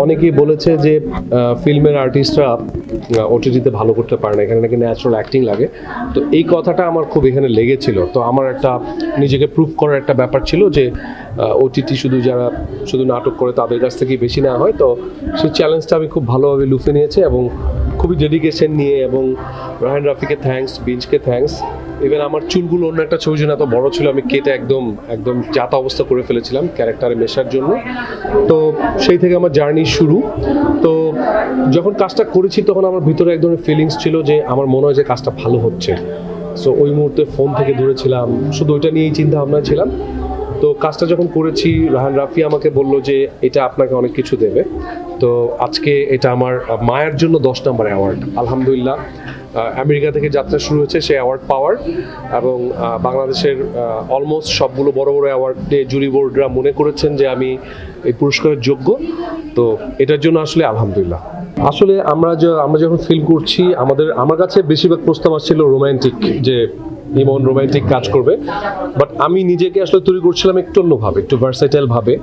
অনেকেই বলেছে যে ফিল্মের আর্টিস্টরা ওটিটিতে ভালো করতে পারে না, এখানে নাকি ন্যাচারাল অ্যাক্টিং লাগে। তো এই কথাটা আমার খুব এখানে লেগেছিল। তো আমার একটা, নিজেকে প্রুভ করার একটা ব্যাপার ছিল যে ওটিটি শুধু যারা শুধু নাটক করে তাদের কাছ থেকেই বেশি নেওয়া হয়। তো সেই চ্যালেঞ্জটা আমি খুব ভালোভাবে লুফে নিয়েছি এবং খুবই ডেডিকেশন নিয়ে এবং রাহান রাফিকে থ্যাঙ্কস বিঞ্জকে থ্যাঙ্কস ইভেন আমার চুলগুলো অন্য একটা ছবি জন্য এত বড় ছিল, আমি কেটে একদম একদম যাতা অবস্থা করে ফেলেছিলাম ক্যারেক্টারে মেশার জন্য। তো সেই থেকে আমার জার্নি শুরু। তো যখন কাজটা করেছি, তখন আমার ভিতরে এক ধরনের ফিলিংস ছিল যে আমার মনে হয় যে কাজটা ভালো হচ্ছে। সো ওই মুহূর্তে ফোন থেকে দূরে ছিলাম। শুধু ওইটা নিয়েই চিন্তা ভাবনা ছিলাম। তো কাজটা যখন করেছি, রাহান রাফি আমাকে বলল যে এটা আপনাকে অনেক কিছু দেবে। তো আজকে এটা আমার মায়ের জন্য দশ নম্বর অ্যাওয়ার্ড আলহামদুলিল্লাহ আমেরিকা থেকে যাত্রা শুরু হয়েছে সেই অ্যাওয়ার্ড পাওয়ার এবং বাংলাদেশের অলমোস্ট সবগুলো বড় বড় অ্যাওয়ার্ডে জুরি বোর্ডরা মনে করেছেন যে আমি এই পুরস্কারের যোগ্য। তো এটার জন্য আসলে আলহামদুলিল্লাহ। আসলে আমরা আমরা যখন ফিল করছি, আমাদের, আমার কাছে বেশিরভাগ প্রস্তাব আসছিল রোমান্টিক যে ইমন রোমান্টিক কাজ করবে। বাট আমি নিজেকে আসলে তৈরি করছিলাম একটু অন্যভাবে, একটু ভার্সাইটাইল ভাবে,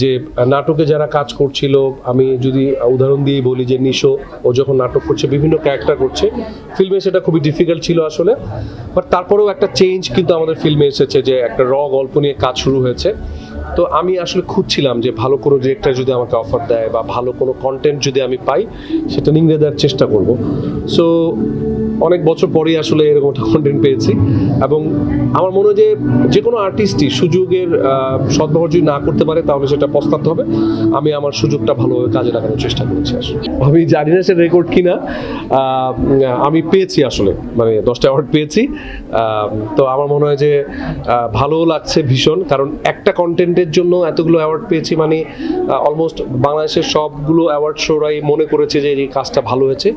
যে নাটকে যারা কাজ করছিল, আমি যদি উদাহরণ দিয়ে বলি যে নিশো, ও যখন নাটক করছে, বিভিন্ন ক্যারেক্টার করছে ফিল্মে সেটা খুবই ডিফিকাল্ট ছিল আসলে। বাট তারপরেও একটা চেঞ্জ কিন্তু আমাদের ফিল্মে এসেছে যে একটা র গল্প নিয়ে কাজ শুরু হয়েছে। তো আমি আসলে খুঁজছিলাম যে ভালো কোনো ডিরেক্টর যদি আমাকে অফার দেয় বা ভালো কোনো কন্টেন্ট যদি আমি পাই, সেটা নিংড়ে দেওয়ার চেষ্টা করব। সো অনেক বছর পরেই আসলে এরকম একটা কন্টেন্ট পেয়েছি। এবং আমার মনে হয় যে যে কোনো আর্টিস্টই সুযোগের সদ্ব্যবহার যদি না করতে পারে, তাহলে সেটা পস্তাতে হবে। আমি আমার সুযোগটা ভালোভাবে কাজে লাগানোর চেষ্টা করেছি আসলে। আমি জানি না সে রেকর্ড কিনা। আমি পেয়েছি আসলে মানে দশটা অ্যাওয়ার্ড পেয়েছি। তো আমার মনে হয় যে ভালোও লাগছে ভীষণ। কারণ একটা কন্টেন্টের জন্য এতগুলো অ্যাওয়ার্ড পেয়েছি মানে অলমোস্ট বাংলাদেশের সবগুলো অ্যাওয়ার্ড শোরাই মনে করেছে যে এই কাজটা ভালো হয়েছে।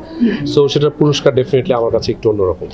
সো সেটার পুরস্কার ডেফিনেটলি আমার কাছে একটু অন্যরকম।